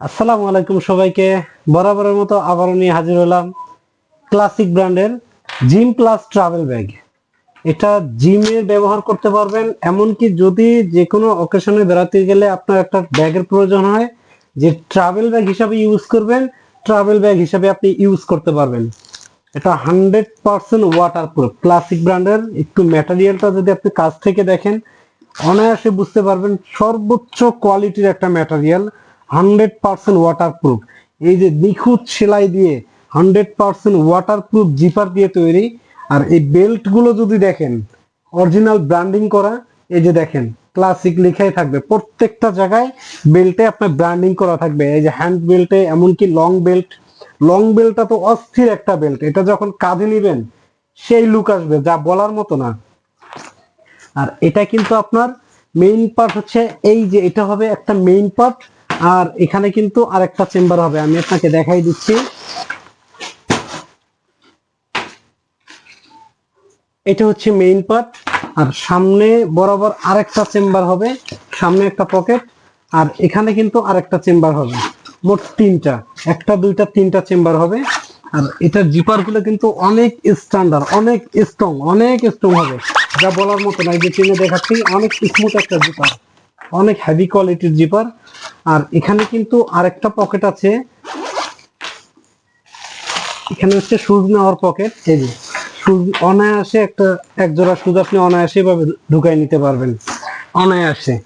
আসসালামু আলাইকুম সবাইকে। বরাবরের মতো আবারও নিয়ে হাজির হলাম ক্লাসিক ব্র্যান্ডের জিম প্লাস ট্রাভেল ব্যাগ। এটা জিমের ব্যবহার করতে পারবেন, এমনকি যদি যে কোনো অকেশনে বেড়াতে গেলে আপনার একটা ব্যাগের প্রয়োজন হয়, যে ট্রাভেল ব্যাগ হিসাবে ইউজ করবেন, ট্রাভেল ব্যাগ হিসাবে আপনি ইউজ করতে পারবেন। এটা hundred percent water proof classic ব্র্যান্ডের। একটু ম্যাটেরিয়ালটা যদি আপনি কাছ থেকে দেখেন, অনায়াসে বুঝতে পারবেন সর্বোচ্চ কোয়ালিটির একটা material hundred percent water proof এই যে নিখুঁত সেলাই দিয়ে hundred percent water proof zipper দিয়ে তৈরি। আর এই বেল্টগুলো যদি দেখেন অরিজিনাল ব্র্যান্ডিং করা, এই যে দেখেন ক্লাসিক লেখাই থাকবে। প্রত্যেকটা জায়গায় বেল্টে আপনার ব্র্যান্ডিং করা থাকবে। এই যে হ্যান্ড বেল্টে এমনকি লং বেল্ট লং বেল্টটা তো অস্থির একটা বেল্ট এটা যখন কাঁধে নিবেন, সেই লুক আসবে, যা বলার মতো না। আর এটা কিন্তু আপনার মেইন পার্ট হচ্ছে, এই যে এটা হবে একটা মেইন পার্ট আর এখানে কিন্তু আরেকটা চেম্বার হবে, আমি আপনাকে দেখাই দিচ্ছি। এটা হচ্ছে মেইন পার্ট আর সামনে বরাবর আরেকটা চেম্বার হবে, সামনে একটা পকেট আর এখানে কিন্তু আরেকটা চেম্বার হবে। মোট তিনটা, একটা, দুইটা, তিনটা চেম্বার হবে, আর এটার জিপারগুলো কিন্তু অনেক স্ট্যান্ডার্ড অনেক স্ট্রং অনেক স্ট্রং হবে। যা বলার মতো না যে চিনে দেখাচ্ছি, অনেক স্মুথ একটা জিপার অনেক হেভি কোয়ালিটির জিপার আর এখানে কিন্তু আরেকটা পকেট আছে। এখানে হচ্ছে সুজ নেওয়ার পকেট এই যে সুজ অনায়াসে একটা এক জোড়া সুজ আপনি অনায়াসে ভাবে ঢুকাই নিতে পারবেন, অনায়াসে।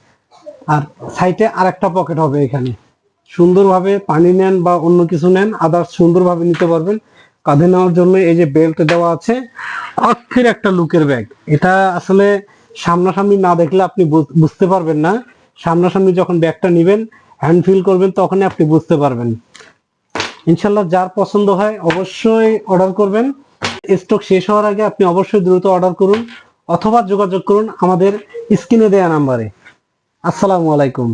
আর সাইডে আরেকটা পকেট হবে এখানে। সুন্দরভাবে পানি নেন বা অন্য কিছু নেন আদার্স সুন্দরভাবে নিতে পারবেন। কাঁধে নেওয়ার জন্য এই যে বেল্ট দেওয়া আছে অস্থির একটা লুকের ব্যাগ এটা আসলে সামনাসামনি না দেখলে আপনি বুঝ- বুঝতে পারবেন না। সামনাসামনি যখন ব্যাগটা নেবেন হ্যান্ড ফিল করবেন, তখনই আপনি বুঝতে পারবেন। ইনশাল্লাহ যার পছন্দ হয় অবশ্যই অর্ডার করবেন। স্টক শেষ হওয়ার আগে আপনি অবশ্যই দ্রুত অর্ডার করুন, অথবা যোগাযোগ করুন আমাদের স্ক্রিনে দেওয়া নাম্বারে আসসালামু আলাইকুম।